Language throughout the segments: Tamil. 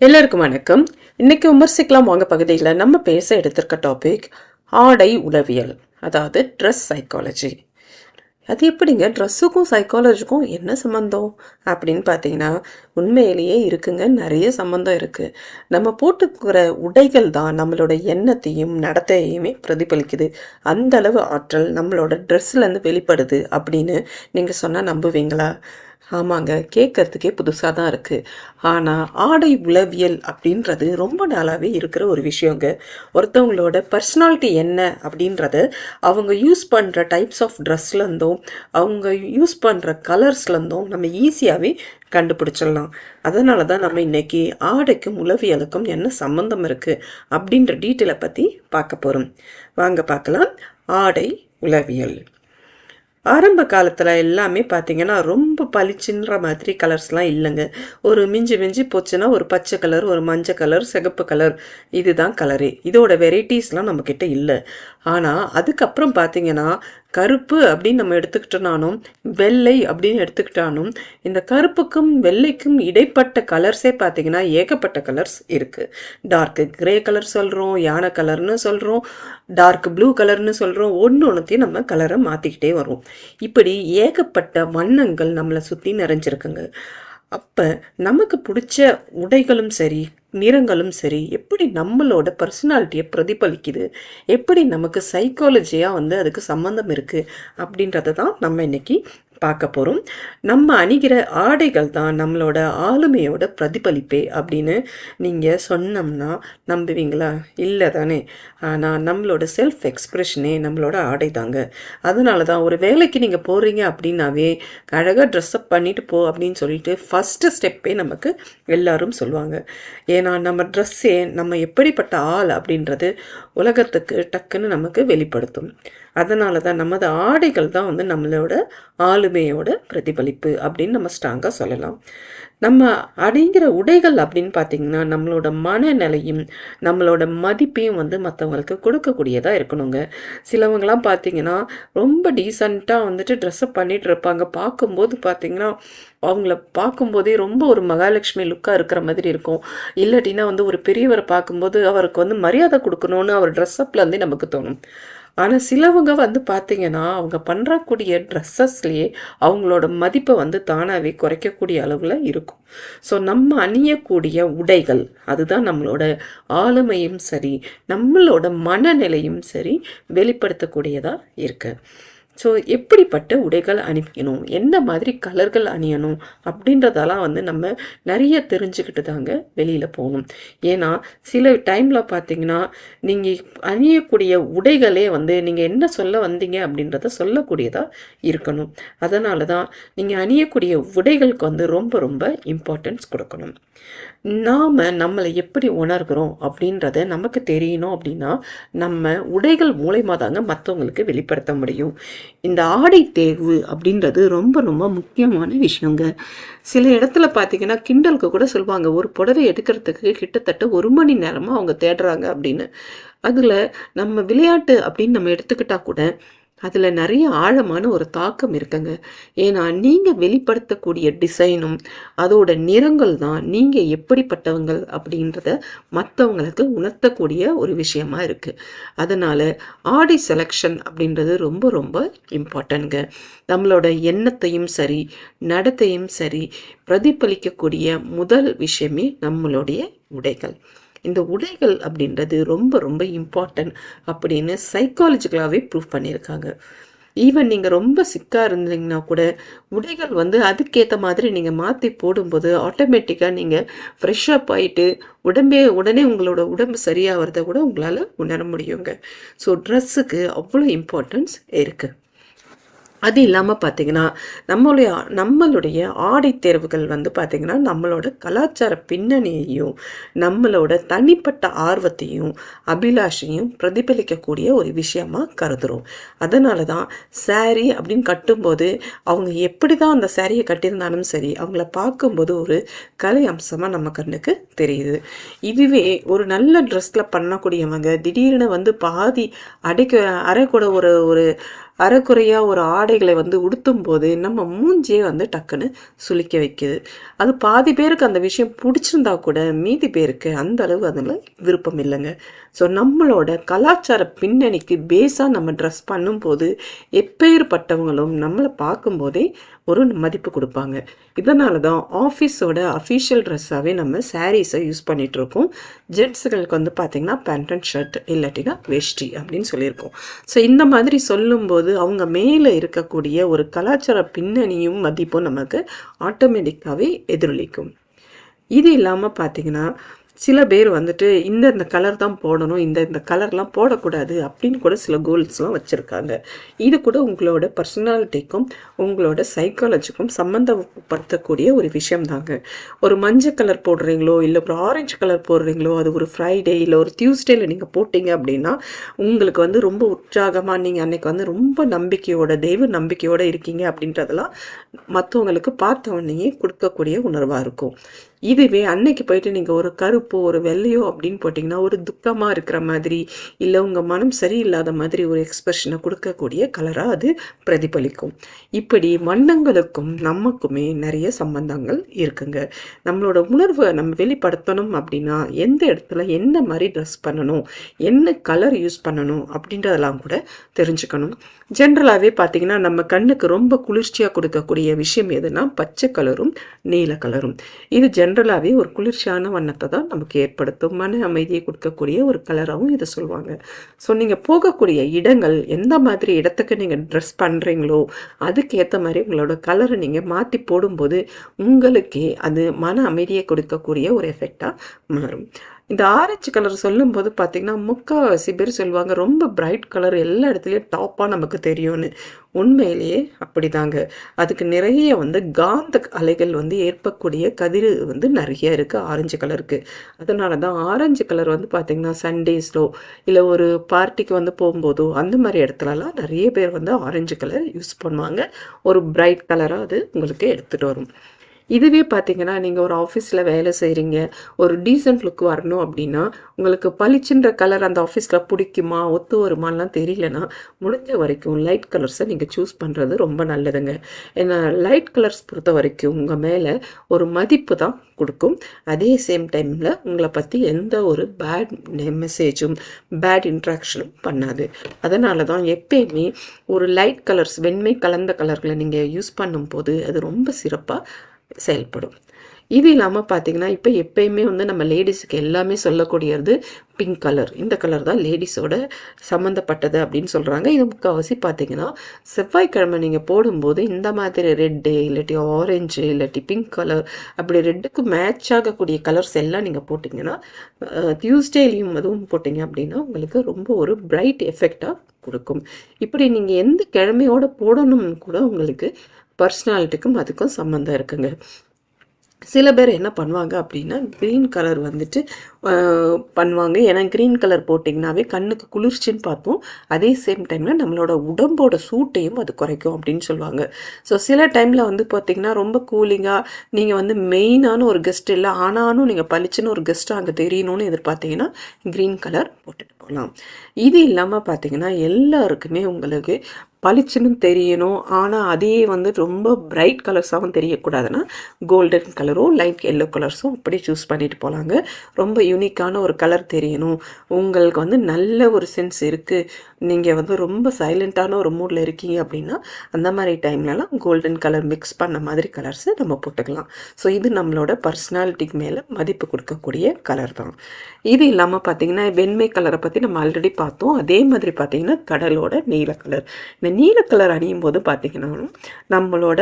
எல்லாருக்கும் வணக்கம். இன்னைக்கு விமர்சிக்கலாம் வாங்க பகுதியில் நம்ம பேச எடுத்திருக்க டாபிக் ஆடை உளவியல் அதாவது ட்ரெஸ் சைக்காலஜி அது எப்படிங்க? ட்ரெஸ்ஸுக்கும் சைக்காலஜிக்கும் என்ன சம்மந்தம் அப்படின்னு பார்த்தீங்கன்னா உண்மையிலேயே இருக்குங்க. நிறைய சம்மந்தம் இருக்குது நம்ம போட்டுக்கிற உடைகள் தான் நம்மளோட எண்ணத்தையும் நடத்தையுமே பிரதிபலிக்குது. அந்த அளவு ஆற்றல் நம்மளோட ட்ரெஸ்லேருந்து வெளிப்படுது அப்படின்னு நீங்கள் சொன்னால் நம்புவீங்களா? ஆமாங்க. கேட்கறதுக்கே புதுசாக தான் இருக்குது ஆனால் ஆடை உளவியல் அப்படின்றது ரொம்ப நாளாகவே இருக்கிற ஒரு விஷயங்க. ஒருத்தவங்களோட பர்சனாலிட்டி என்ன அப்படின்றத அவங்க யூஸ் பண்ணுற டைப்ஸ் ஆஃப் ட்ரெஸ்லேருந்தும் அவங்க யூஸ் பண்ணுற கலர்ஸ்லேருந்தும் நம்ம ஈஸியாகவே கண்டுபிடிச்சிடலாம். அதனால தான் நம்ம இன்னைக்கு ஆடைக்கும் உளவியலுக்கும் என்ன சம்மந்தம் இருக்குது அப்படின்ற டீட்டெயிலை பற்றி பார்க்க போகிறோம் வாங்க பார்க்கலாம். ஆடை உளவியல். ஆரம்ப காலத்தில் எல்லாமே பார்த்தீங்கன்னா ரொம்ப பளிச்சுன்ற மாதிரி கலர்ஸ்லாம் இல்லைங்க. ஒரு மிஞ்சி மிஞ்சி போச்சுன்னா ஒரு பச்சை கலர் ஒரு மஞ்சள் கலர் சிகப்பு கலர் இதுதான் கலரே இதோட வெரைட்டிஸ்லாம் நம்மக்கிட்ட இல்லை. ஆனால் அதுக்கப்புறம் பார்த்தீங்கன்னா கருப்பு அப்படின்னு நம்ம எடுத்துக்கிட்டனாலும் வெள்ளை அப்படின்னு எடுத்துக்கிட்டாலும் இந்த கருப்புக்கும் வெள்ளைக்கும் இடைப்பட்ட கலர்ஸே பார்த்தீங்கன்னா ஏகப்பட்ட கலர்ஸ் இருக்குது டார்க் கிரே கலர் சொல்கிறோம் யானை கலர்னு சொல்கிறோம் டார்க் ப்ளூ கலர்னு சொல்கிறோம் ஒன்று ஒன்றுத்தையும் நம்ம கலரை மாற்றிக்கிட்டே வரும் இப்படி ஏகப்பட்ட வண்ணங்கள் நம்மளை சுற்றி நிறைஞ்சிருக்குங்க. அப்போ நமக்கு பிடிச்ச உடைகளும் சரி நிறங்களும் சரி எப்படி நம்மளோட பர்சனாலிட்டியை பிரதிபலிக்குது எப்படி நமக்கு சைக்காலஜியாக வந்து அதுக்கு சம்மந்தம் இருக்குது அப்படின்றத தான் நம்ம இன்னைக்கு பார்க்க போகிறோம் நம்ம அணிகிற ஆடைகள் தான் நம்மளோட ஆளுமையோட பிரதிபலிப்பே அப்படின்னு நீங்கள் சொன்னோம்னா நம்புவீங்களா? இல்லை தானே. ஆனால் நம்மளோட செல்ஃப் எக்ஸ்ப்ரெஷனே நம்மளோட ஆடை தாங்க. அதனால தான் ஒரு வேலைக்கு நீங்கள் போகிறீங்க அப்படின்னாவே அழகாக ட்ரெஸ்அப் பண்ணிட்டு போ அப்படின்னு சொல்லிட்டு ஃபஸ்ட்டு ஸ்டெப்பே நமக்கு எல்லாரும் சொல்லுவாங்க. ஏன்னா நம்ம ட்ரெஸ்ஸே நம்ம எப்படிப்பட்ட ஆள் அப்படின்றது உலகத்துக்கு டக்குன்னு நமக்கு வெளிப்படுத்தும். அதனால தான் நமது ஆடைகள் தான் வந்து நம்மளோட ஆளுமையோட பிரதிபலிப்பு அப்படின்னு நம்ம ஸ்ட்ராங்காக சொல்லலாம். நம்ம அடைங்கிற உடைகள் அப்படின்னு பார்த்தீங்கன்னா நம்மளோட மனநிலையும் நம்மளோட மதிப்பையும் வந்து மற்றவங்களுக்கு கொடுக்கக்கூடியதாக இருக்கணுங்க. சிலவங்களாம் பார்த்தீங்கன்னா ரொம்ப டீசெண்டாக வந்துட்டு ட்ரெஸ்அப் பண்ணிகிட்டு இருப்பாங்க. பார்க்கும்போது பார்த்தீங்கன்னா அவங்கள பார்க்கும்போதே ரொம்ப ஒரு மகாலட்சுமி லுக்காக இருக்கிற மாதிரி இருக்கும். இல்லாட்டினா வந்து ஒரு பெரியவரை பார்க்கும்போது அவருக்கு வந்து மரியாதை கொடுக்கணும்னு அவர் ட்ரெஸ்அப்லேருந்தே நமக்கு தோணும். ஆனால் சிலவங்க வந்து பார்த்தீங்கன்னா அவங்க பண்ணுறக்கூடிய ட்ரெஸ்ஸஸ்லேயே அவங்களோட மதிப்பை வந்து தானாகவே குறைக்கக்கூடிய அளவில் இருக்கும். ஸோ நம்ம அணியக்கூடிய உடைகள் அதுதான் நம்மளோட ஆளுமையும் சரி நம்மளோட மனநிலையும் சரி வெளிப்படுத்தக்கூடியதாக இருக்குது ஸோ எப்படிப்பட்ட உடைகள் அணிக்கணும் எந்த மாதிரி கலர்கள் அணியணும்? அப்படின்றதெல்லாம் வந்து நம்ம நிறைய தெரிஞ்சுக்கிட்டு தாங்க வெளியில் போகணும். ஏன்னா சில டைமில் பார்த்தீங்கன்னா நீங்கள் அணியக்கூடிய உடைகளே வந்து நீங்கள் என்ன சொல்ல வந்தீங்க அப்படின்றத சொல்லக்கூடியதாக இருக்கணும். அதனால தான் நீங்கள் அணியக்கூடிய உடைகளுக்கு வந்து ரொம்ப ரொம்ப இம்பார்ட்டன்ஸ் கொடுக்கணும். நாம் நம்மளை எப்படி உணர்கிறோம் அப்படின்றத நமக்கு தெரியணும் அப்படின்னா நம்ம உடைகள் மூலயமா தாங்க மற்றவங்களுக்கு வெளிப்படுத்த முடியும். இந்த ஆடை தேர்வு அப்படின்றது ரொம்ப ரொம்ப முக்கியமான விஷயங்க. சில இடத்துல பார்த்தீங்கன்னா கிண்டலுக்கு கூட சொல்லுவாங்க ஒரு புடவை எடுக்கிறதுக்கு கிட்டத்தட்ட ஒரு மணி நேரமாக அவங்க தேடுறாங்க அப்படின்னு. அதில் நம்ம விளையாட்டு அப்படின்னு நம்ம எடுத்துக்கிட்டால் கூட அதில் நிறைய ஆழமான ஒரு தாக்கம் இருக்குங்க. ஏன்னா நீங்கள் வெளிப்படுத்தக்கூடிய டிசைனும் அதோட நிறங்கள் தான் நீங்கள் எப்படிப்பட்டவங்கள் அப்படின்றத மற்றவங்களுக்கு உணர்த்தக்கூடிய ஒரு விஷயமா இருக்குது அதனால் ஆடை செலெக்ஷன் அப்படின்றது ரொம்ப ரொம்ப இம்பார்ட்டன்ங்க நம்மளோட எண்ணத்தையும் சரி நடத்தையும் சரி பிரதிபலிக்கக்கூடிய முதல் விஷயமே நம்மளுடைய உடைகள். இந்த உடைகள் அப்படின்றது ரொம்ப ரொம்ப இம்பார்ட்டன்ட் அப்படின்னு சைக்காலஜிக்கலாகவே ப்ரூவ் பண்ணியிருக்காங்க. ஈவன் நீங்கள் ரொம்ப சிக்காக இருந்தீங்கன்னா கூட உடைகள் வந்து அதுக்கேற்ற மாதிரி நீங்கள் மாற்றி போடும்போது ஆட்டோமேட்டிக்காக நீங்கள் ஃப்ரெஷ்ஷப் ஆகிட்டு உடம்பே உடனே உங்களோட உடம்பு சரியாகிறத கூட உங்களால் உணர முடியுங்க. ஸோ ட்ரெஸ்ஸுக்கு அவ்வளோ இம்பார்ட்டன்ஸ் இருக்குது அது இல்லாமல் பார்த்தீங்கன்னா நம்மளுடைய நம்மளுடைய ஆடை தேர்வுகள் வந்து பார்த்திங்கன்னா நம்மளோட கலாச்சார பின்னணியையும் நம்மளோட தனிப்பட்ட ஆர்வத்தையும் அபிலாஷையும் பிரதிபலிக்கக்கூடிய ஒரு விஷயமாக கருதுகிறோம் அதனால தான் சாரீ அப்படின்னு கட்டும்போது அவங்க எப்படி தான் அந்த சாரியை கட்டியிருந்தாலும் சரி அவங்கள பார்க்கும்போது ஒரு கலை அம்சமாக நம்ம கண்ணுக்கு தெரியுது. இதுவே ஒரு நல்ல ட்ரெஸ்ஸில் பண்ணக்கூடியவங்க திடீர்னு வந்து பாதி அடைக்க அரைக்கூட ஒரு ஒரு அறக்குறையாக ஒரு ஆடைகளை வந்து உடுத்தும் போது நம்ம மூஞ்சியே வந்து டக்குன்னு சுளிக்க வைக்குது. அது பாதி பேருக்கு அந்த விஷயம் பிடிச்சிருந்தா கூட மீதி பேருக்கு அந்த அளவு அதில் விருப்பம் இல்லைங்க. ஸோ நம்மளோட கலாச்சார பின்னணிக்கு பேஸாக நம்ம ட்ரெஸ் பண்ணும்போது எப்பேற்பட்டவங்களும் நம்மளை பார்க்கும்போதே ஒரு மதிப்பு கொடுப்பாங்க. இதனால தான் ஆஃபீஸோட அஃபீஷியல் ட்ரெஸ்ஸாகவே நம்ம சாரீஸை யூஸ் பண்ணிகிட்ருக்கோம் ஜென்ஸுகளுக்கு வந்து பார்த்திங்கன்னா பேண்ட் அண்ட் ஷர்ட் இல்லாட்டினா வேஷ்டி அப்படின்னு சொல்லியிருக்கோம். ஸோ இந்த மாதிரி சொல்லும்போது அவங்க மேலே இருக்கக்கூடிய ஒரு கலாச்சார பின்னணியும் மதிப்பும் நமக்கு ஆட்டோமேட்டிக்காகவே எதிரொலிக்கும். இது இல்லாமல் பார்த்தீங்கன்னா சில பேர் வந்துட்டு இந்த இந்த கலர் தான் போடணும் இந்த இந்த கலர்லாம் போடக்கூடாது அப்படின்னு கூட சில கோல்ஸ்லாம் வச்சுருக்காங்க. இது கூட உங்களோட பர்சனாலிட்டிக்கும் உங்களோட சைக்காலஜிக்கும் சம்மந்தப்படுத்தக்கூடிய ஒரு விஷயம் தாங்க. ஒரு மஞ்சள் கலர் போடுறீங்களோ இல்லை ஒரு ஆரஞ்சு கலர் போடுறீங்களோ அது ஒரு ஃப்ரைடே இல்லை ஒரு டியூஸ்டேயில் நீங்கள் போட்டிங்க அப்படின்னா உங்களுக்கு வந்து ரொம்ப உற்சாகமாக நீங்கள் அன்றைக்கி வந்து ரொம்ப நம்பிக்கையோட தெய்வ நம்பிக்கையோடு இருக்கீங்க அப்படின்றதெல்லாம் மற்றவங்களுக்கு பார்த்த உடனேயே கொடுக்கக்கூடிய உணர்வாக இருக்கும். இதுவே அன்னைக்கு போயிட்டு நீங்கள் ஒரு கருப்பு ஒரு வெள்ளையோ அப்படின்னு போட்டிங்கன்னா ஒரு துக்கமாக இருக்கிற மாதிரி இல்லை உங்கள் மனம் சரியில்லாத மாதிரி ஒரு எக்ஸ்பிரஷனை கொடுக்கக்கூடிய கலராக அது பிரதிபலிக்கும். இப்படி வண்ணங்களுக்கும் நமக்குமே நிறைய சம்பந்தங்கள் இருக்குங்க. நம்மளோட உணர்வை நம்ம வெளிப்படுத்தணும் அப்படின்னா எந்த இடத்துல என்ன மாதிரி ட்ரெஸ் பண்ணணும் என்ன கலர் யூஸ் பண்ணணும் அப்படின்றதெல்லாம் கூட தெரிஞ்சுக்கணும். ஜென்ரலாகவே பார்த்தீங்கன்னா நம்ம கண்ணுக்கு ரொம்ப குளிர்ச்சியாக கொடுக்கக்கூடிய விஷயம் எதுனா பச்சை கலரும் நீல கலரும். இது ஜென்ரலாகவே ஒரு குளிர்ச்சியான வண்ணத்தை தான் நமக்கு ஏற்படுத்தும். மன அமைதியை கொடுக்கக்கூடிய ஒரு கலராகவும் இதை சொல்லுவாங்க. ஸோ நீங்கள் போகக்கூடிய இடங்கள் எந்த மாதிரி இடத்துக்கு நீங்கள் ட்ரெஸ் பண்ணுறீங்களோ அதுக்கேற்ற மாதிரி உங்களோட கலரை நீங்கள் மாற்றி போடும்போது உங்களுக்கே அது மன அமைதியை கொடுக்கக்கூடிய ஒரு எஃபெக்டாக மாறும். இந்த ஆரஞ்சு கலர் சொல்லும்போது பார்த்தீங்கன்னா முக்கால்வாசி பேர் சொல்லுவாங்க ரொம்ப பிரைட் கலர் எல்லா இடத்துலையும் டாப்பாக நமக்கு தெரியும்னு. உண்மையிலேயே அப்படிதாங்க. அதுக்கு நிறைய வந்து காந்த அலைகள் வந்து ஏற்பக்கூடிய கதிர் வந்து நிறைய இருக்குது ஆரஞ்சு கலருக்கு அதனால தான் ஆரஞ்சு கலர் வந்து பார்த்திங்கன்னா சண்டேஸ்லோ இல்லை ஒரு பார்ட்டிக்கு வந்து போகும்போதோ அந்த மாதிரி இடத்துலலாம் நிறைய பேர் வந்து ஆரஞ்சு கலர் யூஸ் பண்ணுவாங்க. ஒரு பிரைட் கலராக அது உங்களுக்கு எடுத்துகிட்டு வரும். இதுவே பார்த்தீங்கன்னா நீங்கள் ஒரு ஆஃபீஸில் வேலை செய்கிறீங்க ஒரு டீசென்ட் லுக் வரணும் அப்படின்னா உங்களுக்கு பளிச்சுன்ற கலர் அந்த ஆஃபீஸில் பிடிக்குமா ஒத்து வருமானலாம் தெரியலனா முடிஞ்ச வரைக்கும் லைட் கலர்ஸை நீங்கள் சூஸ் பண்ணுறது ரொம்ப நல்லதுங்க. ஏன்னா லைட் கலர்ஸ் பொறுத்த வரைக்கும் உங்கள் மேலே ஒரு மதிப்பு தான் கொடுக்கும். அதே சேம் டைமில் உங்களை பற்றி எந்த ஒரு பேட் மெசேஜும் பேட் இன்ட்ராக்ஷனும் பண்ணாது. அதனால தான் எப்பயுமே ஒரு லைட் கலர்ஸ் வெண்மை கலந்த கலர்களை நீங்கள் யூஸ் பண்ணும்போது அது ரொம்ப சிறப்பாக செயல்படும். இது இல்லாமல் பார்த்தீங்கன்னா இப்போ எப்பயுமே வந்து நம்ம லேடிஸுக்கு எல்லாமே சொல்லக்கூடியது பிங்க் கலர் இந்த கலர் தான் லேடிஸோட சம்மந்தப்பட்டது அப்படின்னு சொல்கிறாங்க இது முக்கால்வாசி பார்த்தீங்கன்னா செவ்வாய்க்கிழமை நீங்கள் போடும்போது இந்த மாதிரி ரெட்டு இல்லாட்டி ஆரஞ்சு இல்லாட்டி பிங்க் கலர் அப்படி ரெட்டுக்கு மேட்ச் ஆகக்கூடிய கலர்ஸ் எல்லாம் நீங்கள் போட்டிங்கன்னா டியூஸ்டேலையும் அதுவும் போட்டிங்க அப்படின்னா உங்களுக்கு ரொம்ப ஒரு பிரைட் எஃபெக்டாக கொடுக்கும். இப்படி நீங்கள் எந்த கிழமையோடு போடணும்னு கூட உங்களுக்கு பர்சனாலிட்டிக்கும் அதுக்கும் சம்மந்தம் இருக்குங்க. சில பேர் என்ன பண்ணுவாங்க அப்படின்னா க்ரீன் கலர் வந்துட்டு பண்ணுவாங்க. ஏன்னா க்ரீன் கலர் போட்டிங்கனாவே கண்ணுக்கு குளிர்ச்சின்னு பார்ப்போம். அதே சேம் டைமில் நம்மளோட உடம்போட சூட்டையும் அது குறைக்கும் அப்படின்னு சொல்லுவாங்க. ஸோ சில டைமில் வந்து பார்த்திங்கன்னா ரொம்ப கூலிங்காக நீங்கள் வந்து மெயினான ஒரு கெஸ்ட் இல்லை ஆனாலும் நீங்கள் பளிச்சுன்னு ஒரு கெஸ்ட்டாக அங்கே தெரியணும்னு எதிர்பார்த்தீங்கன்னா க்ரீன் கலர் போட்டுட்டு போகலாம். இது இல்லாமல் பார்த்தீங்கன்னா எல்லாருக்குமே உங்களுக்கு பளிச்சுன்னு தெரியணும். ஆனால் அதையே வந்து ரொம்ப பிரைட் கலர்ஸாகவும் தெரியக்கூடாதுன்னா கோல்டன் கலரும் லைட் எல்லோ கலர்ஸும் அப்படி சூஸ் பண்ணிட்டு போகலாங்க ரொம்ப யூனிக்கான ஒரு கலர் தெரியணும். உங்களுக்கு வந்து நல்ல ஒரு சென்ஸ் இருக்குது நீங்கள் வந்து ரொம்ப சைலண்ட்டான ஒரு மூடில் இருக்கீங்க அப்படின்னா அந்த மாதிரி டைம்லலாம் கோல்டன் கலர் மிக்ஸ் பண்ண மாதிரி கலர்ஸை நம்ம போட்டுக்கலாம். ஸோ இது நம்மளோட பர்சனாலிட்டிக்கு மேலே மதிப்பு கொடுக்கக்கூடிய கலர் தான். இது இல்லாமல் பார்த்தீங்கன்னா வெண்மை கலரை பற்றி நம்ம ஆல்ரெடி பார்த்தோம். அதே மாதிரி பார்த்தீங்கன்னா கடலோட நீல கலர் இந்த நீல கலர் அணியும் போது பார்த்தீங்கன்னா நம்மளோட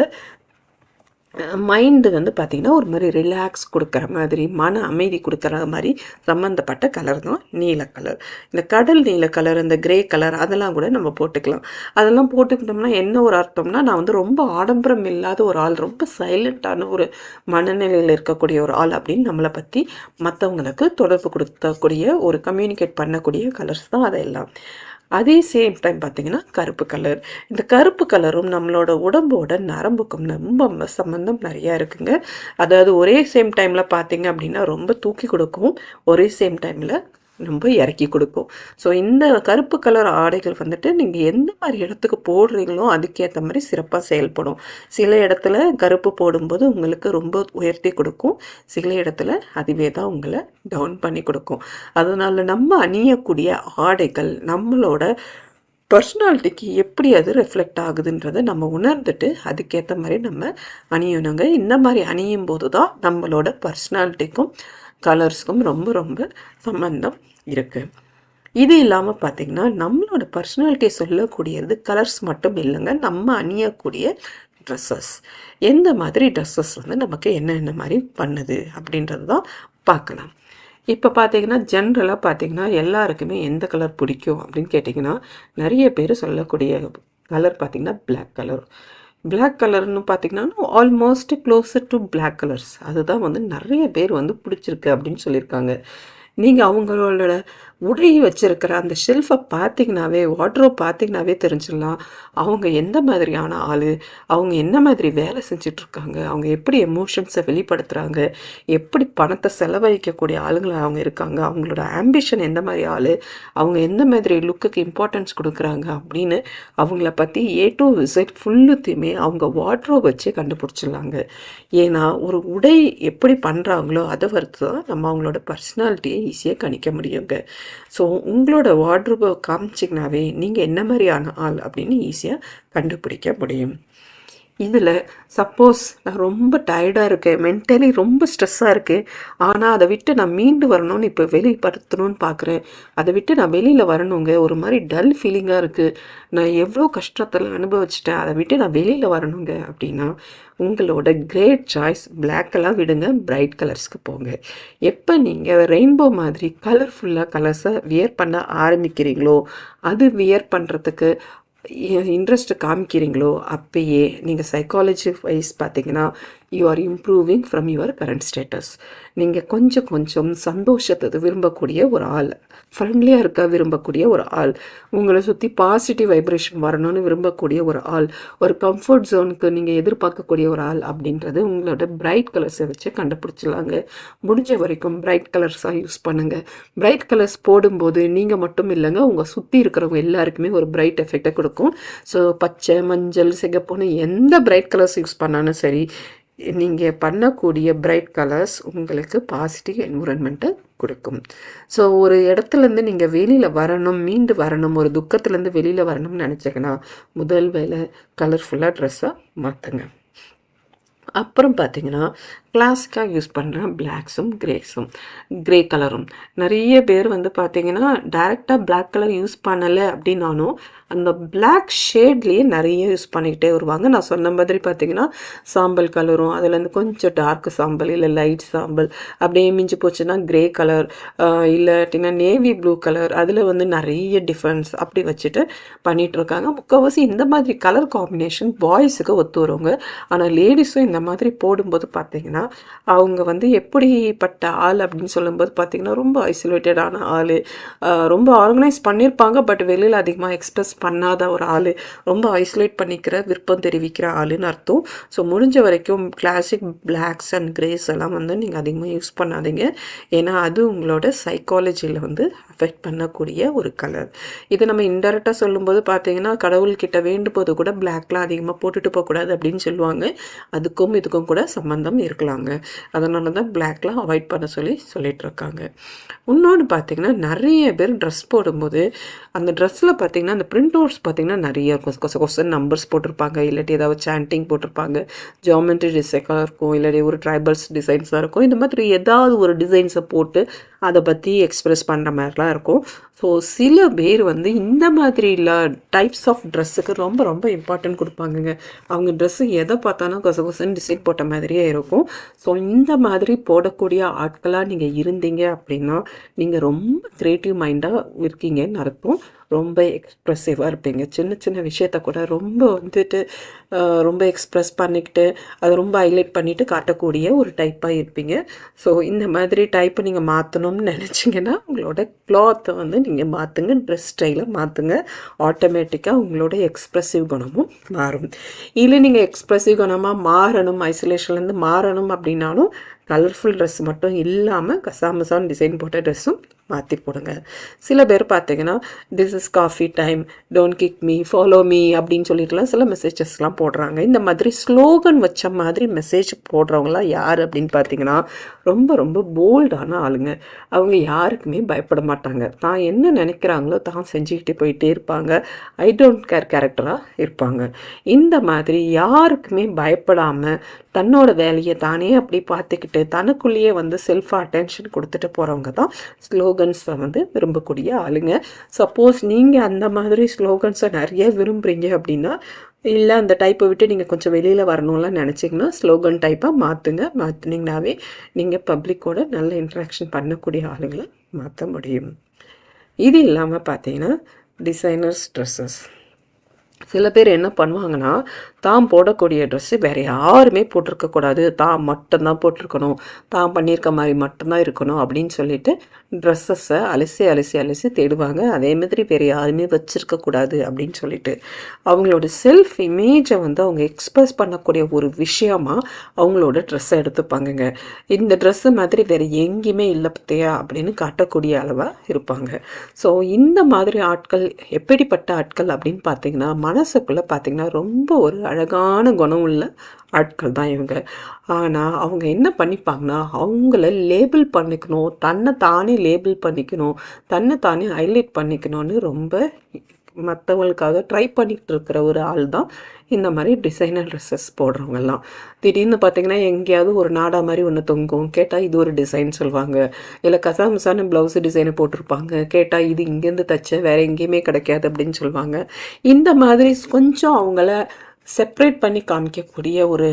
மைண்டு வந்து பார்த்திங்கன்னா ஒரு மாதிரி ரிலாக்ஸ் கொடுக்குற மாதிரி மன அமைதி கொடுக்குற மாதிரி சம்மந்தப்பட்ட கலர் தான் நீல கலர் இந்த கடல் நீல கலர் இந்த கிரே கலர் அதெல்லாம் கூட நம்ம போட்டுக்கலாம். அதெல்லாம் போட்டுக்கிட்டோம்னா என்ன ஒரு அர்த்தம்னா நான் வந்து ரொம்ப ஆடம்பரம் இல்லாத ஒரு ஆள் ரொம்ப சைலண்ட்டான ஒரு மனநிலையில் இருக்கக்கூடிய ஒரு ஆள் அப்படின்னு நம்மளை பற்றி மற்றவங்களுக்கு தொடர்பு கொடுத்தக்கூடிய ஒரு கம்யூனிகேட் பண்ணக்கூடிய கலர்ஸ் தான் அதெல்லாம். அதே சேம் டைம் பார்த்தீங்கன்னா கருப்பு கலர் இந்த கருப்பு கலரும் நம்மளோட உடம்போட நரம்புக்கும் ரொம்ப சம்மந்தம் நிறையா இருக்குங்க. அதாவது ஒரே சேம் டைமில் பார்த்தீங்க அப்படின்னா ரொம்ப தூக்கி கொடுக்கும். ஒரே சேம் டைமில் ரொம்ப இறக்கி கொடுக்கும். ஸோ இந்த கருப்பு கலர் ஆடைகள் வந்துட்டு நீங்கள் எந்த மாதிரி இடத்துக்கு போடுறீங்களோ அதுக்கேற்ற மாதிரி சிறப்பாக செயல்படும். சில இடத்துல கருப்பு போடும்போது உங்களுக்கு ரொம்ப உயர்த்தி கொடுக்கும். சில இடத்துல அதுவே தான் உங்களை டவுன் பண்ணி கொடுக்கும். அதனால் நம்ம அணியக்கூடிய ஆடைகள் நம்மளோட பர்சனாலிட்டிக்கு எப்படி அது ரெஃப்ளெக்ட் ஆகுதுன்றதை நம்ம உணர்ந்துட்டு அதுக்கேற்ற மாதிரி நம்ம அணியணுங்க. இந்த மாதிரி அணியும் போது தான் நம்மளோட பர்சனாலிட்டிக்கும் கலர்ஸ்க்கும் ரொம்ப ரொம்ப சம்பந்தம் இருக்குது இது இல்லாமல் பார்த்திங்கன்னா நம்மளோட பர்சனாலிட்டியை சொல்லக்கூடியது கலர்ஸ் மட்டும் இல்லைங்க. நம்ம அணியக்கூடிய ட்ரெஸ்ஸஸ் எந்த மாதிரி ட்ரெஸ்ஸஸ் வந்து நமக்கு என்னென்ன மாதிரி பண்ணுது அப்படின்றது தான் பார்க்கலாம். இப்போ பார்த்தீங்கன்னா ஜென்ரலாக பார்த்தீங்கன்னா எல்லாருக்குமே எந்த கலர் பிடிக்கும் அப்படின்னு கேட்டிங்கன்னா நிறைய பேர் சொல்லக்கூடிய கலர் பார்த்திங்கன்னா பிளாக் கலர் பிளாக் கலர்னு பார்த்திங்கன்னா almost closer to black colours அதுதான் வந்து நிறைய பேர் வந்து பிடிச்சிருக்கு அப்படின்னு சொல்லியிருக்காங்க. நீங்கள் அவங்களோட உடை வச்சிருக்கிற அந்த ஷெல்ஃபை பார்த்திங்கனாவே வாட்ரோப் பார்த்திங்கனாவே தெரிஞ்சிடலாம். அவங்க எந்த மாதிரியான ஆள்? அவங்க என்ன மாதிரி வேலை செஞ்சிட்ருக்காங்க? அவங்க எப்படி எமோஷன்ஸை வெளிப்படுத்துகிறாங்க எப்படி பணத்தை செலவழிக்கக்கூடிய ஆளுங்களாக அவங்க இருக்காங்க? அவங்களோட ஆம்பிஷன் எந்த மாதிரி ஆள்? அவங்க எந்த மாதிரி லுக்குக்கு இம்பார்ட்டன்ஸ் கொடுக்குறாங்க? அப்படின்னு அவங்கள பற்றி ஏ டு விசிட் ஃபுல்லுத்தையுமே அவங்க வாட்ரோப் வச்சே கண்டுபிடிச்சிடலாங்க. ஏன்னா ஒரு உடை எப்படி பண்ணுறாங்களோ அதை வறுத்து தான் நம்ம அவங்களோட பர்சனாலிட்டியை ஈஸியாக கணிக்க முடியுங்க. ஸோ உங்களோட வார்ட்ரூபை காமிச்சிங்கனாவே நீங்கள் என்ன மாதிரியான ஆள் அப்படின்னு ஈஸியாக கண்டுபிடிக்க முடியும். இதில் சப்போஸ் நான் ரொம்ப டயர்டாக இருக்கேன் மென்டலி ரொம்ப ஸ்ட்ரெஸ்ஸாக இருக்குது ஆனால் அதை விட்டு நான் மீண்டு வரணும்னு இப்போ வெளிப்படுத்தணும்னு பார்க்குறேன் அதை விட்டு நான் வெளியில் வரணுங்க. ஒரு மாதிரி டல் ஃபீலிங்காக இருக்குது நான் எவ்வளோ கஷ்டத்தில் அனுபவிச்சிட்டேன் அதை விட்டு நான் வெளியில் வரணுங்க அப்படின்னா உங்களோட கிரேட் சாய்ஸ் பிளாக்கெல்லாம் விடுங்க பிரைட் கலர்ஸ்க்கு போங்க. எப்போ நீங்கள் ரெயின்போ மாதிரி கலர்ஃபுல்லாக கலர்ஸை வியர் பண்ண ஆரம்பிக்கிறீங்களோ அது வியர் பண்ணுறதுக்கு இன்ட்ரெஸ்ட் காமிக்கிறீங்களோ அப்பயே நீங்கள் சைக்காலஜி வைஸ் பார்த்தீங்கன்னா you are improving from your current status நீங்கள் கொஞ்சம் கொஞ்சம் சந்தோஷத்தை விரும்பக்கூடிய ஒரு ஆள் ஃப்ரெண்ட்லியாக இருக்க விரும்பக்கூடிய ஒரு ஆள் உங்களை சுற்றி பாசிட்டிவ் வைப்ரேஷன் வரணும்னு விரும்பக்கூடிய ஒரு ஆள் ஒரு கம்ஃபர்ட் ஜோனுக்கு நீங்கள் எதிர்பார்க்கக்கூடிய ஒரு ஆள் அப்படின்றது உங்களோட பிரைட் கலர்ஸை வச்சு கண்டுபிடிச்சிடலாங்க. முடிஞ்ச வரைக்கும் பிரைட் கலர்ஸாக யூஸ் பண்ணுங்கள் பிரைட் கலர்ஸ் போடும்போது நீங்கள் மட்டும் இல்லைங்க உங்கள் சுற்றி இருக்கிறவங்க எல்லாருக்குமே ஒரு பிரைட் எஃபெக்டை கொடுக்கும். ஸோ பச்சை மஞ்சள் சிகப்புன்னு எந்த பிரைட் கலர்ஸ் யூஸ் பண்ணாலும் சரி நீங்கள் பண்ணக்கூடிய பிரைட் கலர்ஸ் உங்களுக்கு பாசிட்டிவ் என்விரான்மெண்ட்டை கொடுக்கும். ஸோ ஒரு இடத்துலேருந்து நீங்கள் வெளியில் வரணும் மீண்டு வரணும் ஒரு துக்கத்துலேருந்து வெளியில் வரணும்னு நினச்சிங்கன்னா முதல் வேலை கலர்ஃபுல்லாக ட்ரெஸ்ஸாக மாற்றுங்க அப்புறம் பார்த்தீங்கன்னா கிளாசிக்காக யூஸ் பண்ணுறேன் பிளாக்ஸும் கிரேஸும் க்ரே கலரும் நிறைய பேர் வந்து பார்த்தீங்கன்னா டைரெக்டாக பிளாக் கலர் யூஸ் பண்ணலை அப்படின்னாலும் அந்த பிளாக் ஷேட்லேயே நிறைய யூஸ் பண்ணிக்கிட்டே வருவாங்க. நான் சொன்ன மாதிரி பார்த்தீங்கன்னா சாம்பல் கலரும் அதுலேருந்து கொஞ்சம் டார்க் சாம்பல் இல்லை லைட் சாம்பல் அப்படியே மிஞ்சி போச்சுன்னா க்ரே கலர் இல்லாட்டினா நேவி ப்ளூ கலர் அதில் வந்து நிறைய டிஃப்ரென்ஸ் அப்படி வச்சுட்டு பண்ணிகிட்ருக்காங்க முக்கால்வாசி இந்த மாதிரி கலர் காம்பினேஷன் பாய்ஸுக்கு ஒத்து வருவாங்க ஆனால் லேடிஸும் இந்த மாதிரி போடும்போது பார்த்தீங்கன்னா அவங்க வந்து எப்படிப்பட்ட ஆள் அப்படின்னு சொல்லும்போது பார்த்தீங்கன்னா ரொம்ப ஐசோலேட்டடான ஆள். ரொம்ப ஆர்கனைஸ் பண்ணியிருப்பாங்க பட் வெளியில் அதிகமாக எக்ஸ்பிரஸ் பண்ணாத ஒரு ஆள். ரொம்ப ஐசோலேட் பண்ணிக்கிற விருப்பம் தெரிவிக்கிற ஆளுன்னு அர்த்தம். ஸோ முடிஞ்ச வரைக்கும் கிளாசிக் பிளாக்ஸ் அண்ட் கிரேஸ் எல்லாம் வந்து நீங்கள் அதிகமாக யூஸ் பண்ணாதீங்க. ஏன்னா அது உங்களோட சைக்காலஜியில் வந்து அஃபெக்ட் பண்ணக்கூடிய ஒரு கலர் இதை நம்ம இன்டெரக்டாக சொல்லும்போது பார்த்தீங்கன்னா கடவுள்கிட்ட வேண்டும் போது கூட பிளாக்லாம் அதிகமாக போட்டுட்டு போகக்கூடாது அப்படின்னு சொல்லுவாங்க. அதுக்கும் இதுக்கும் கூட சம்மந்தம் இருக்கலாங்க அதனால தான் பிளாக்லாம் அவாய்ட் பண்ண சொல்லி சொல்லிகிட்ருக்காங்க இன்னொன்று பார்த்தீங்கன்னா நிறைய பேர் ட்ரெஸ் போடும்போது அந்த ட்ரெஸ்ஸில் பார்த்தீங்கன்னா அந்த பிரிண்ட் அவுட்ஸ் பார்த்தீங்கன்னா நிறைய இருக்கும் கொச கொசன் நம்பர்ஸ் போட்டிருப்பாங்க. இல்லாட்டி ஏதாவது சாண்டிங் போட்டிருப்பாங்க. ஜாமெண்ட்ரி டிசைனாக இருக்கும் இல்லாட்டி ஒரு ட்ரைபல்ஸ் டிசைன்ஸாக இருக்கும். இந்த மாதிரி ஏதாவது ஒரு டிசைன்ஸை போட்டு அதை பற்றி எக்ஸ்ப்ரெஸ் பண்ணுற மாதிரிலாம் இருக்கும். ஸோ சில பேர் வந்து இந்த மாதிரி இல்லை டைப்ஸ் ஆஃப் ட்ரெஸ்ஸுக்கு ரொம்ப ரொம்ப இம்பார்ட்டன்ட் கொடுப்பாங்கங்க. அவங்க ட்ரெஸ்ஸு எதை பார்த்தாலும் கொச கொசன் டிசைன் போட்ட மாதிரியே இருக்கும். ஸோ இந்த மாதிரி போடக்கூடிய ஆட்களாக நீங்கள் இருந்தீங்க அப்படின்னா நீங்கள் ரொம்ப க்ரியேட்டிவ் மைண்டாக இருக்கீங்கன்னு அர்த்தம். ரொம்ப எக்ஸ்ப்ரெசிவாக இருப்பீங்க. சின்ன சின்ன விஷயத்த கூட ரொம்ப வந்துட்டு ரொம்ப எக்ஸ்ப்ரெஸ் பண்ணிக்கிட்டு அதை ரொம்ப ஹைலைட் பண்ணிவிட்டு காட்டக்கூடிய ஒரு டைப்பாக இருப்பீங்க. ஸோ இந்த மாதிரி டைப்பை நீங்கள் மாற்றணும்னு நினச்சிங்கன்னா உங்களோட கிளாத்தை வந்து நீங்கள் மாற்றுங்க ட்ரெஸ் ஸ்டைலை மாற்றுங்க ஆட்டோமேட்டிக்காக உங்களோட எக்ஸ்ப்ரெசிவ் குணமும் மாறும். இல்லை நீங்கள் எக்ஸ்ப்ரெசிவ் குணமாக மாறணும் ஐசோலேஷன்லேருந்து மாறணும் அப்படின்னாலும் கலர்ஃபுல் ட்ரெஸ் மட்டும் இல்லாமல் கசாமசான் டிசைன் போட்ட ட்ரெஸ்ஸும் மாற்றி போடுங்க. சில பேர் பார்த்தீங்கன்னா this is coffee time don't kick me follow me அப்படின்னு சொல்லிட்டுலாம் சில மெசேஜஸ்லாம் போடுறாங்க. இந்த மாதிரி ஸ்லோகன் வச்ச மாதிரி மெசேஜ் போடுறவங்களாம் யார் அப்படின்னு பார்த்தீங்கன்னா ரொம்ப ரொம்ப போல்டான ஆளுங்க. அவங்க யாருக்குமே பயப்பட மாட்டாங்க. தான் என்ன நினைக்கிறாங்களோ தான் செஞ்சுக்கிட்டு போயிட்டே இருப்பாங்க. ஐ டோன்ட் கேர் கேரக்டராக இருப்பாங்க. இந்த மாதிரி யாருக்குமே பயப்படாமல் தன்னோட வேலையை தானே அப்படி பார்த்துக்கிட்டு தனக்குள்ளேயே வந்து செல்ஃபாக அட்டென்ஷன் கொடுத்துட்டு போகிறவங்க தான் ஸ்லோகன்ஸை வந்து விரும்பக்கூடிய ஆளுங்க. சப்போஸ் நீங்கள் அந்த மாதிரி ஸ்லோகன்ஸை நிறைய விரும்புகிறீங்க அப்படின்னா இல்லை அந்த டைப்பை விட்டு நீங்கள் கொஞ்சம் வெளியில் வரணும்லாம் நினச்சிங்கன்னா ஸ்லோகன் டைப்பாக மாற்றுங்க மாற்றினீங்கனாவே நீங்கள் பப்ளிக்கோட நல்ல இன்ட்ராக்ஷன் பண்ணக்கூடிய ஆளுங்களை மாற்ற முடியும். இது இல்லாமல் பார்த்தீங்கன்னா டிசைனர்ஸ் ட்ரெஸ்ஸஸ் சில பேர் என்ன பண்ணுவாங்கன்னா தான் போடக்கூடிய ட்ரெஸ்ஸு வேறு யாருமே போட்டிருக்கக்கூடாது தான் மட்டும்தான் போட்டிருக்கணும். தான் பண்ணியிருக்க மாதிரி மட்டும்தான் இருக்கணும் அப்படின்னு சொல்லிட்டு ட்ரெஸ்ஸஸை அலசி அலசி அலசி தேடுவாங்க. அதே மாதிரி வேறு யாருமே வச்சுருக்கக்கூடாது அப்படின்னு சொல்லிட்டு. அவங்களோட செல்ஃப் இமேஜை வந்து அவங்க எக்ஸ்பிரஸ் பண்ணக்கூடிய ஒரு விஷயமாக அவங்களோட ட்ரெஸ்ஸை எடுத்துப்பாங்கங்க. இந்த ட்ரெஸ்ஸு மாதிரி வேறு எங்கேயுமே இல்லை பத்தியா அப்படின்னு காட்டக்கூடிய அளவாக இருப்பாங்க. ஸோ இந்த மாதிரி ஆட்கள் எப்படிப்பட்ட ஆட்கள் அப்படின்னு பார்த்தீங்கன்னா மனசுக்குள்ளே பார்த்தீங்கன்னா ரொம்ப ஒரு அழகான குணம் உள்ள ஆட்கள் தான் இவங்க. ஆனால் அவங்க என்ன பண்ணிப்பாங்கன்னா அவங்கள லேபிள் பண்ணிக்கணும் தன்னை தானே லேபிள் பண்ணிக்கணும் தன்னை தானே ஹைலைட் பண்ணிக்கணும்னு ரொம்ப மற்றவங்களுக்காக ட்ரை பண்ணிகிட்டு இருக்கிற ஒரு ஆள் தான் இந்த மாதிரி டிசைனர் ட்ரெஸ்ஸஸ் போடுறவங்கெல்லாம் திடீர்னு பார்த்தீங்கன்னா எங்கேயாவது ஒரு நாடா மாதிரி ஒன்று தொங்கும். கேட்டால் இது ஒரு டிசைன் சொல்லுவாங்க. இல்லை கசாமசான ப்ளவுஸ் டிசைனை போட்டிருப்பாங்க. கேட்டால் இது இங்கேருந்து தைச்ச வேறு எங்கேயுமே கிடைக்காது அப்படின்னு சொல்லுவாங்க. இந்த மாதிரி கொஞ்சம் அவங்கள செப்ரேட் பண்ணி காமிக்கக்கூடிய ஒரு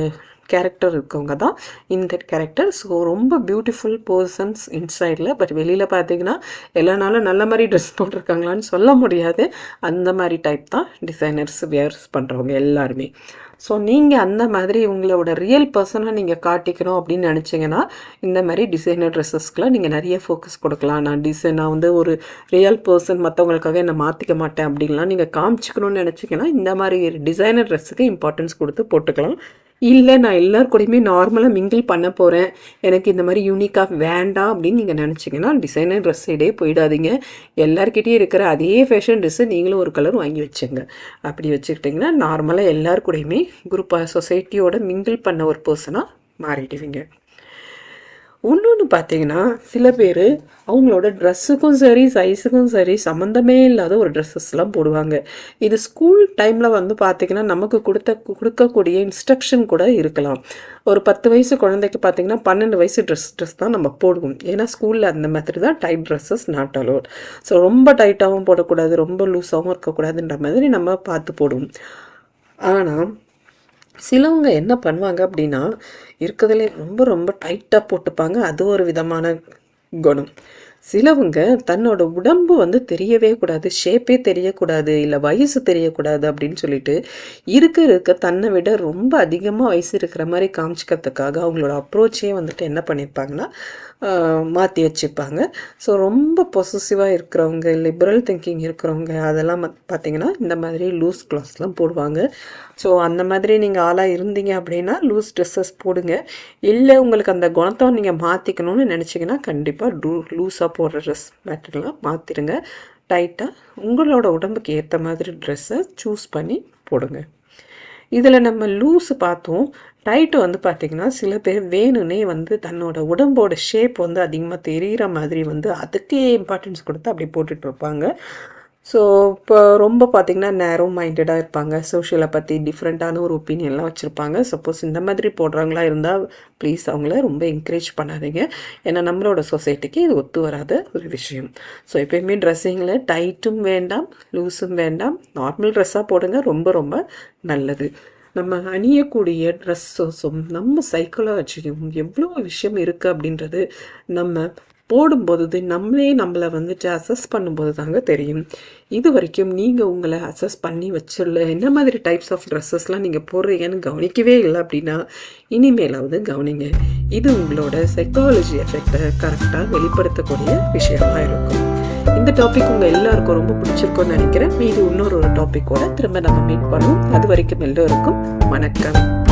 கேரக்டர் இருக்கவங்க தான் இந்த கேரக்டர் ஸோ ரொம்ப பியூட்டிஃபுல் பர்சன்ஸ் இன்சைடில் பட் வெளியில் பார்த்தீங்கன்னா எல்லா நாளும் நல்ல மாதிரி ட்ரெஸ் போட்டிருக்காங்களான்னு சொல்ல முடியாது. அந்த மாதிரி டைப் தான் டிசைனர்ஸ் வியர்ஸ் பண்ணுறவங்க எல்லாருமே. ஸோ நீங்கள் அந்த மாதிரி உங்களோட ரியல் பர்சனாக நீங்கள் காட்டிக்கணும் அப்படின்னு நினச்சிங்கன்னா இந்த மாதிரி டிசைனர் ட்ரெஸ்ஸஸ்க்கெலாம் நீங்கள் நிறைய ஃபோக்கஸ் கொடுக்கலாம். நான் டிசைன் நான் வந்து ஒரு ரியல் பர்சன் மற்றவங்களுக்காக என்னை மாற்றிக்க மாட்டேன் அப்படின்லாம் நீங்கள் காமிச்சிக்கணும்னு நினச்சிங்கன்னா இந்த மாதிரி டிசைனர் ட்ரெஸ்ஸுக்கு இம்பார்ட்டன்ஸ் கொடுத்து போட்டுக்கலாம். இல்லை நான் எல்லார் கூடயுமே நார்மலாக மிங்கிள் பண்ண போகிறேன் எனக்கு இந்த மாதிரி யூனிக்காக வேண்டாம் அப்படின்னு நீங்கள் நினச்சிங்கன்னா டிசைனர் ட்ரெஸ் சைடே போயிடாதீங்க. எல்லாருக்கிட்டேயும் இருக்கிற அதே ஃபேஷன் ட்ரெஸ்ஸு நீங்களும் ஒரு கலர் வாங்கி வச்சுங்க. அப்படி வச்சுக்கிட்டிங்கன்னா நார்மலாக எல்லார் கூடயுமே குரூப்பாக சொசைட்டியோட மிங்கிள் பண்ண ஒரு பர்சனாக மாறிடுவீங்க. இன்னொன்று பார்த்தீங்கன்னா சில பேர் அவங்களோட ட்ரெஸ்ஸுக்கும் சரி சைஸுக்கும் சரி சம்மந்தமே இல்லாத ஒரு ட்ரெஸ்ஸஸ்லாம் போடுவாங்க. இது ஸ்கூல் டைமில் வந்து பார்த்திங்கன்னா நமக்கு கொடுத்த கொடுக்கக்கூடிய இன்ஸ்ட்ரக்ஷன் கூட இருக்கலாம். ஒரு பத்து வயசு குழந்தைக்கு பார்த்திங்கன்னா பன்னெண்டு வயசு ட்ரெஸ் ட்ரெஸ் தான் நம்ம போடுவோம். ஏன்னா ஸ்கூலில் அந்த மாதிரி தான் tight dresses not a lot so ரொம்ப டைட்டாகவும் போடக்கூடாது ரொம்ப லூஸாகவும் இருக்கக்கூடாதுன்ற மாதிரி நம்ம பார்த்து போடுவோம். ஆனால் சிலவங்க என்ன பண்ணுவாங்க அப்படின்னா இருக்கிறதுலே ரொம்ப ரொம்ப டைட்டாக போட்டுப்பாங்க. அது ஒரு விதமான குணம். சிலவங்க தன்னோட உடம்பு வந்து தெரியவே கூடாது ஷேப்பே தெரியக்கூடாது இல்லை வயசு தெரியக்கூடாது அப்படின்னு சொல்லிட்டு இருக்க இருக்க தன்னை விட ரொம்ப அதிகமாக வயசு இருக்கிற மாதிரி காமிச்சிக்கிறதுக்காக அவங்களோட அப்ரோச்சே வந்துட்டு என்ன பண்ணியிருப்பாங்கன்னா மாற்றி வச்சுப்பாங்க. ஸோ ரொம்ப பொசசிவாக இருக்கிறவங்க லிபரல் திங்கிங் இருக்கிறவங்க அதெல்லாம் பார்த்திங்கன்னா இந்த மாதிரி லூஸ் கிளாஸ்லாம் போடுவாங்க. ஸோ அந்த மாதிரி நீங்கள் ஆளாக இருந்தீங்க அப்படின்னா லூஸ் ட்ரெஸ்ஸஸ் போடுங்க. இல்லை உங்களுக்கு அந்த குணத்தை நீங்கள் மாற்றிக்கணும்னு நினச்சிங்கன்னா கண்டிப்பாக லூ லூஸாக போடுற ட்ரெஸ் மேட்டர்லாம் மாற்றிடுங்க டைட்டாக உங்களோட உடம்புக்கு ஏற்ற மாதிரி ட்ரெஸ்ஸை சூஸ் பண்ணி போடுங்க. இதில் நம்ம லூஸு பார்த்தோம். டைட்டு வந்து பார்த்திங்கன்னா சில பேர் வேணும்னே வந்து தன்னோட உடம்போட ஷேப் வந்து அதிகமாக தெரிகிற மாதிரி வந்து அதுக்கே இம்பார்ட்டன்ஸ் கொடுத்து அப்படி போட்டுட்டு இருப்பாங்க. ஸோ இப்போ ரொம்ப பார்த்திங்கன்னா நேரோ மைண்டடாக இருப்பாங்க. சோஷியலை பற்றி டிஃப்ரெண்ட்டான ஒரு ஒப்பீனியன்லாம் வச்சுருப்பாங்க. சப்போஸ் இந்த மாதிரி போடுறவங்களா இருந்தால் ப்ளீஸ் அவங்கள ரொம்ப என்கரேஜ் பண்ணாதீங்க. ஏன்னா நம்மளோட சொசைட்டிக்கு இது ஒத்து வராத ஒரு விஷயம். ஸோ எப்பயுமே ட்ரெஸ்ஸிங்கில் டைட்டும் வேண்டாம் லூஸும் வேண்டாம். நார்மல் ட்ரெஸ்ஸாக போடுங்க. ரொம்ப ரொம்ப நல்லது. நம்ம அணியக்கூடிய ட்ரெஸ்ஸஸும் நம்ம சைக்காலஜியும் எவ்வளோ விஷயம் இருக்குது அப்படின்றது நம்ம போடும்போது நம்மளே நம்மளை வந்துட்டு அசஸ் பண்ணும்போது தாங்க தெரியும். இது வரைக்கும் நீங்கள் உங்களை அசஸ் பண்ணி வச்சுள்ள என்ன மாதிரி டைப்ஸ் ஆஃப் ட்ரெஸ்ஸஸ்லாம் நீங்கள் போடுறீங்கன்னு கவனிக்கவே இல்லை அப்படின்னா இனிமேலாவது கவனிங்க. இது உங்களோட சைக்காலஜி எஃபெக்டை கரெக்டாக வெளிப்படுத்தக்கூடிய விஷயமா இருக்கும். இந்த டாபிக் உங்கள் எல்லாருக்கும் ரொம்ப பிடிச்சிருக்கும்னு நினைக்கிறேன். மீது இன்னொரு ஒரு டாப்பிக்கோட திரும்ப நம்ம மீட் பண்ணுவோம். அது வரைக்கும் எல்லோருக்கும் வணக்கம்.